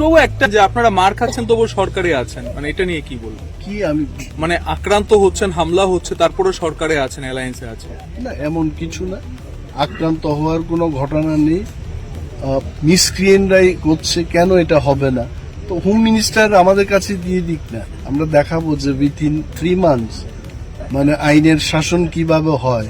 বাবু একটা যে আপনারা মার খাচ্ছেন তবু সরকারে আছেন। মানে এটা নিয়ে কি বলব? কি আমি মানে আক্রান্ত হচ্ছেন হামলা হচ্ছে তারপরে সরকারে আছেন অ্যালায়েন্সে আছেন। না এমন কিছু না। আক্রান্ত হওয়ার কোনো ঘটনা নেই। মিসক্রিয়েন্টরাই করছে কেন এটা হবে না? তো হোম মিনিস্টার আমাদের কাছে দিয়ে দিক না। আমরা দেখাবো যে উইথিন থ্রি মান্থস মানে আইনের শাসন কীভাবে হয়।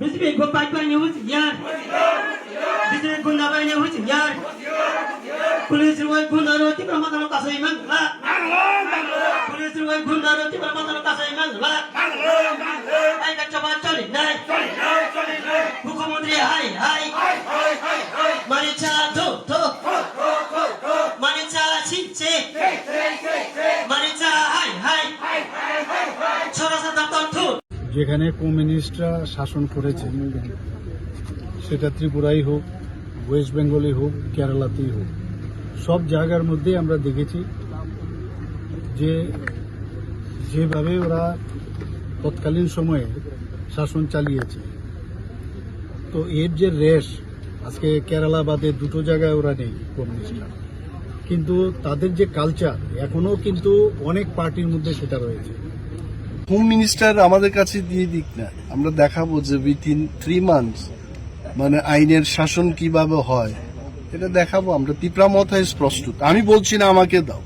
Bismillah ko pai pai ni wuti yar. Bismillah ko na bai ni wuti yar. Pulis ruwai gunda ro ti brahma dalo kasai man la. Pulis ruwai gunda ro ti brahma dalo kasai man la. যেখানে কমিউনিস্টরা শাসন করেছে, সেটা ত্রিপুরাই হোক, West বেঙ্গলই হোক, কেরালাতেই হোক। সব জায়গার মধ্যে আমরা দেখেছি যে যেভাবে ওরা তৎকালীন সময়ে শাসন চালিয়েছে। তো এর যে রেশ, আজকে কেরালা বাদে দুটো জায়গায় ওরা নেই কমিউনিস্টরা। কিন্তু তাদের যে কালচার এখনও কিন্তু অনেক পার্টির মধ্যে সেটা রয়েছে। হোম মিনিস্টার আমাদের কাছে দিয়ে দিক না। আমরা দেখাবো যে উইথিন থ্রি মান্থস মানে আইনের শাসন কীভাবে হয় এটা দেখাবো। আমরা তিপ্রা মথায় প্রস্তুত। আমি বলছি না আমাকে দাও।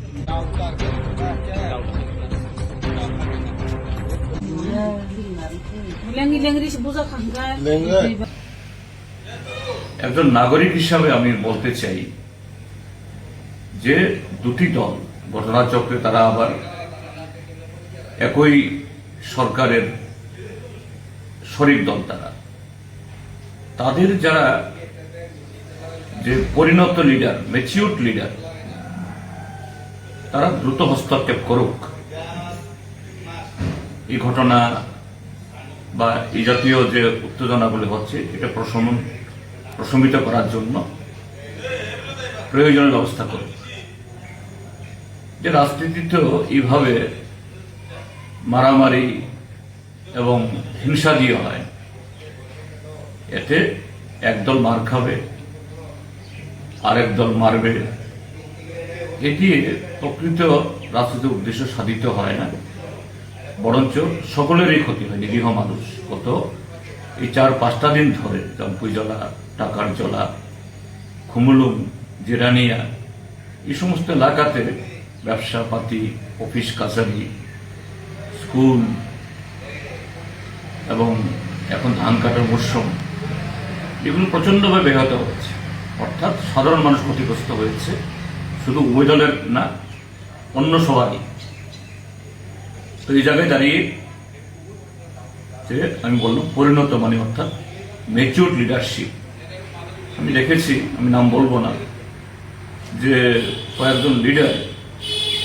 একজন নাগরিক হিসাবে আমি বলতে চাই যে দুটি দল ঘটনা ঘটনাচক্রে তারা আবার একই সরকারের শরিক দল তারা। তাদের যারা যে পরিণত লিডার ম্যাচিউর লিডার তারা দ্রুত হস্তক্ষেপ করুক। এই ঘটনা বা এই জাতীয় যে উত্তেজনাগুলি হচ্ছে, এটা প্রশমন প্রশমিত করার জন্য প্রয়োজনীয় ব্যবস্থা করুক। যে রাজনীতিতেও এইভাবে মারামারি এবং হিংসা দিয়ে হয়, এতে একদল মার খাবে, আরেক দল মারবে। এটি প্রকৃত রাজনৈতিক উদ্দেশ্য সাধিত হয় না, বরঞ্চ সকলেরই ক্ষতি হয়, নিরীহ মানুষ। কত এই চার পাঁচটা দিন ধরে জম্পুইজলা টাকার জলা, খুমুলুম, জিরানিয়া, এই সমস্ত এলাকাতে ব্যবসাপাতি, অফিস কাছারি, স্কুল, এবং এখন ধান কাটার মরশুম, এগুলো প্রচণ্ডভাবে ব্যাহত হচ্ছে। অর্থাৎ সাধারণ মানুষ ক্ষতিগ্রস্ত হয়েছে। শুধু উভয় দলের না, অন্য সবারই। তো এই জায়গায় দাঁড়িয়ে যে আমি বললাম, পরিণত মানে অর্থাৎ ম্যাচিউর লিডারশিপ আমি দেখেছি, আমি নাম বলব না, যে কয়েকজন লিডার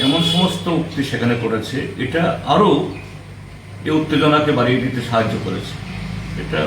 এমন সমস্ত উক্তি সেখানে করেছে এটা আরও এই উত্তেজনাকে বাড়িয়ে দিতে সাহায্য করেছে। এটা